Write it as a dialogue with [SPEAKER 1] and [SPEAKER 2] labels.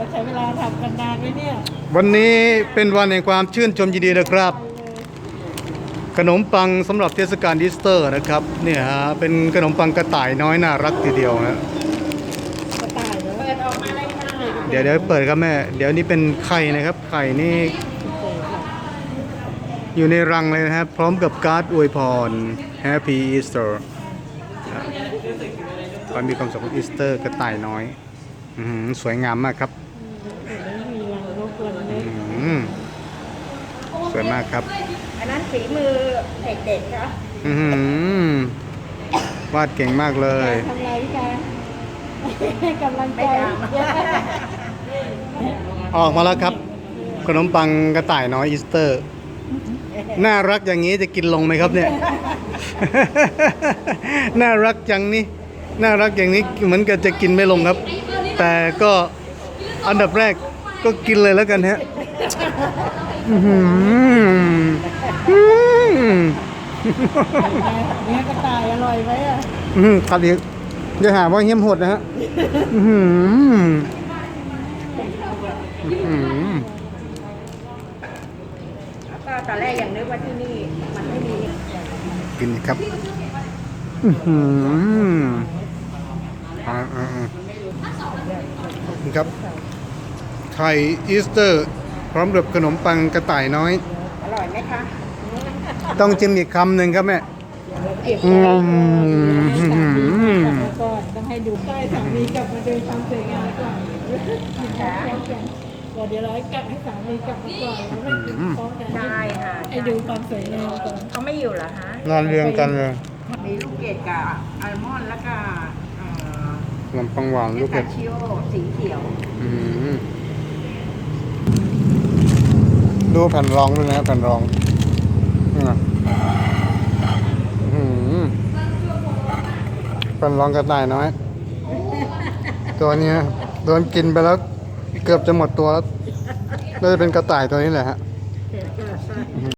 [SPEAKER 1] เราใช้เวลาทำกันนานไหมเนี่ย
[SPEAKER 2] วันนี้เป็นวันแห่งความชื่นชมยินดีนะครับ ขนมปังสำหรับเทศกาลอีสเตอร์นะครับเนี่ยฮะเป็นขนมปังกระต่ายน้อยน่ารักทีเดียวนะ
[SPEAKER 1] กระต่ายเปิดออกมาเลยค่ะ
[SPEAKER 2] เดี๋ยวเดี๋ยวเปิดครับแม่ เดี๋ยวนี้เป็นไข่นะครับ ไข่นี่อยู่ในรังเลยนะครับ พร้อมกับการ์ดอวยพร Happy Easter วันมีความสุขของอีสเตอร์กระต่ายน้อยอื้อหือสวยงามมากครับ
[SPEAKER 1] มี รังนกรังเล็ก
[SPEAKER 2] อื้อหือสวยมากครับ
[SPEAKER 1] อันนั้นฝีมือเด็กๆครับ
[SPEAKER 2] อื้อหือวาดเก่งมากเลย
[SPEAKER 1] ทำอะไรพี่การให้กำลังใจ
[SPEAKER 2] ออกมาแล้วครับ ขนมปังกระต่ายน้อยอีสเตอร์ น่ารักอย่างนี้จะกินลงไหมครับเนี่ย น่ารักจังนี่น่ารักอย่างนี้เหมือนกับจะกินไม่ลงครับ แต่ก็อันดับแรก ก็กินเลยแล้วกันฮะอื้อหืออื้อ
[SPEAKER 1] เนี่ยกระต่ายอร่อยไหมอะ
[SPEAKER 2] หือขัดอีกอย่าหาว่าเหี้ยมโหดนะฮะอื้อหืออื้อหือ
[SPEAKER 1] ก็ตอนแรกยังนึกว่าที่นี่ มันไม่มี
[SPEAKER 2] กินครับอื้อหืออ่าอ่าอ่านี่ครับ ไข่อีสเตอร์ พร้อมกับขนมปังกระต่ายน้อย
[SPEAKER 1] อร่อยไหมคะ
[SPEAKER 2] ต้องจิ้มอีกคำหนึ่งครับแม่
[SPEAKER 1] เก็บ
[SPEAKER 2] อื
[SPEAKER 1] ไว้
[SPEAKER 2] ม
[SPEAKER 1] ก่อนต้องให้ดูใกล้สามีกลับมาดูความสวยงามก่อนกินพร้อมกันก่อนเดี๋ยวเราให้กลับให้สามีกลับมาก่อนแล้วไม่กินพร้อมกัน
[SPEAKER 3] ได้ค่ะ
[SPEAKER 1] ให้ดูความสวยงามก่อน
[SPEAKER 3] เขาไม่อยู่เหรอคะ
[SPEAKER 2] นอนเรียงกันเลย
[SPEAKER 3] มีลูกเกดกับอัลมอนด์แล้วก็เอ่อ
[SPEAKER 2] ขนมปังหวานลูก
[SPEAKER 3] พิ
[SPEAKER 2] เห็ด
[SPEAKER 3] ตาชิโอสีเขียว
[SPEAKER 2] อืม ดูแผ่นรองด้วยนะแผ่นรองอืมแผ่นรองกระต่ายน้อย ตัวนี้โดนกินไปแล้ว เกือบจะหมดตัวแล้วน่าจะเป็นกระต่ายตัวนี้แหละฮะ